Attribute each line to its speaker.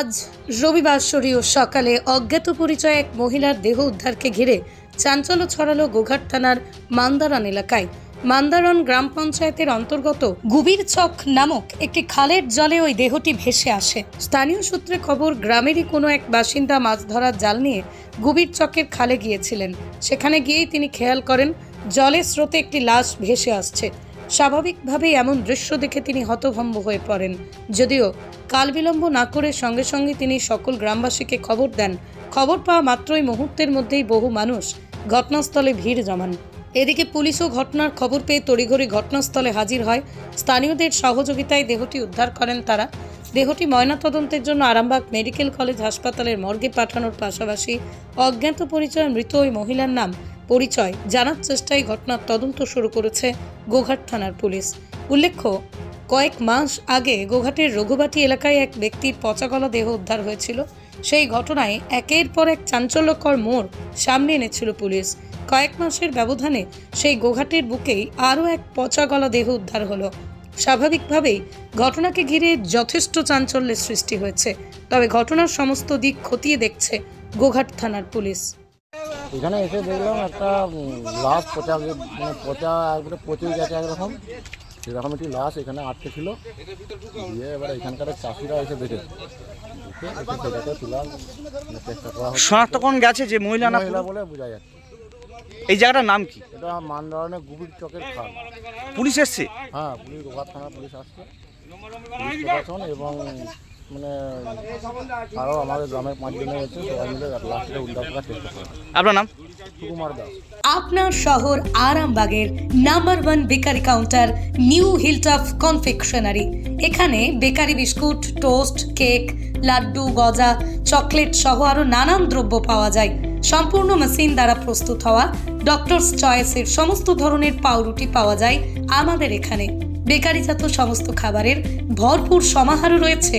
Speaker 1: আজ রবিবার শরীয় সকালে অজ্ঞাত পরিচয় এক মহিলার দেহ উদ্ধারকে ঘিরে চাঞ্চল্য ছড়ালো গোঘাট থানার মান্দারন এলাকায়। মান্দারন গ্রাম পঞ্চায়েতের অন্তর্গত গুবির চক নামক একটি খালের জলে ওই দেহটি ভেসে আসে। স্থানীয় সূত্রে খবর, গ্রামেরই কোনো এক বাসিন্দা মাছ ধরার জাল নিয়ে গুবির চকের খালে গিয়েছিলেন। সেখানে গিয়েই তিনি খেয়াল করেন, জলের স্রোতে একটি লাশ ভেসে আসছে। স্বাভাবিকভাবেই এমন দৃশ্য দেখে তিনি হতভম্ব হয়ে পড়েন। যদিও কাল বিলম্ব না করে সঙ্গে সঙ্গে তিনি সকল গ্রামবাসীকে খবর দেন। খবর পাওয়া মাত্রই মুহূর্তের মধ্যেই বহু মানুষ ঘটনাস্থলে ভিড় জমান। এদিকে পুলিশও ঘটনার খবর পেয়ে তড়িঘড়ি ঘটনাস্থলে হাজির হয়। স্থানীয়দের সহযোগিতায় দেহটি উদ্ধার করেন তারা। দেহটি ময়নাতদন্তের জন্য আরামবাগ মেডিকেল কলেজ হাসপাতালের মর্গে পাঠানোর পাশাপাশি অজ্ঞাত পরিচয় মৃত ওই মহিলার নাম পরিচয় জানার চেষ্টায় ঘটনার তদন্ত শুরু করেছে গোঘাট থানার পুলিশ। উল্লেখ্য, কয়েক মাস আগে গোঘাটের রঘুবাটি এলাকায় এক ব্যক্তির পচাগলা দেহ উদ্ধার হয়েছিল। সেই ঘটনায় একের পর এক চাঞ্চল্যকর মোড় সামনে এনেছিল পুলিশ। কয়েক মাসের ব্যবধানে সেই গোঘাটের বুকেই আরও এক পচাগলা দেহ উদ্ধার হলো। স্বাভাবিকভাবেই ঘটনাকে ঘিরে যথেষ্ট চাঞ্চল্যের সৃষ্টি হয়েছে। তবে ঘটনার সমস্ত দিক খতিয়ে দেখছে গোঘাট থানার পুলিশ।
Speaker 2: এখানে এসে দেখলাম একটা লাশ পচা মানে পচা একবারে পচে গেছে একরকম। সেরকম একটি লাশ এখানে আটকে ছিল। দিয়ে এবার এখানকার চাষিরা এসে দেখে সেটাকে তোলার মানে চেষ্টা করা হচ্ছে।
Speaker 3: গেছে যে মহিলা না
Speaker 2: মহিলা বলে বোঝা যাচ্ছে।
Speaker 3: এই জায়গাটার নাম কি?
Speaker 2: এটা মান ধরনের গুবির চকের খাল।
Speaker 3: পুলিশ এসছে?
Speaker 2: হ্যাঁ পুলিশ গোঘাট থানা পুলিশ আসছে। পুলিশ প্রশাসন এবং মানে আরও আমাদের গ্রামের পাঁচজনে সবাই মিলে চেষ্টা
Speaker 3: আপনার নাম?
Speaker 2: সুকুমার দাস।
Speaker 1: আপনার শহর আরামবাগের number one bakery counter new Hilltop confectionery. এখানে bakery biscuit toast cake laddu গজা চকলেট সহ আরও নানান দ্রব্য পাওয়া যায়। সম্পূর্ণ মেশিন দ্বারা প্রস্তুত হওয়া ডক্টরস চয়েসের সমস্ত ধরনের পাউরুটি পাওয়া যায় আমাদের এখানে। বেকারিজাত সমস্ত খাবারের ভরপুর সমাহারও রয়েছে।